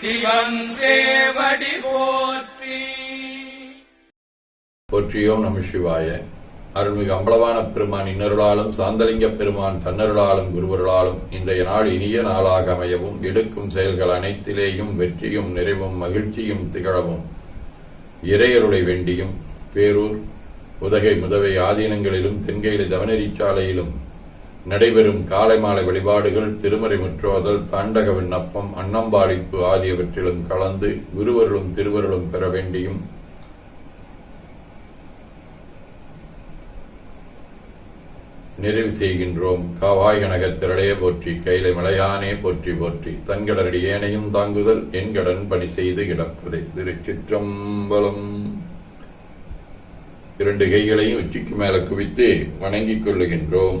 சிவன் தேவடி போற்றி. போற்றியோம் நம சிவாய. அருள்மிகு அம்பலவான பெருமான் இன்னருளாலும் சாந்தலிங்க பெருமான் தன்னருளாலும் குருவருளாலும் இன்றைய நாள் இனிய நாளாக அமையவும் எடுக்கும் செயல்கள் அனைத்திலேயும் வெற்றியும் நிறைவும் மகிழ்ச்சியும் திகழவும். இறையருளை வேண்டியும் பேரூர் உதகை முதவை ஆதீனங்களிலும் தென்கையில தவனரிச்சாலையிலும் நடைபெறும் காலை மாலை வழிபாடுகள் திருமறை முற்றோதல் தாண்டக விண்ணப்பம் அன்னம்பாடிப்பு ஆகியவற்றிலும் கலந்து குருவருளும் திருவருளும் பெற வேண்டியும். நிறைவு செய்கின்றோம். காவாய் கனகத்திரளைய போற்றி கைலை மலையானே போற்றி போற்றி தன்கடரடி ஏனையும் தாங்குதல் என் கடன் பணி செய்து கிடப்பதே. திருச்சிற்றம்பலம். இரண்டு கைகளையும் உச்சிக்கு மேல குவித்து வணங்கிக் கொள்ளுகின்றோம்.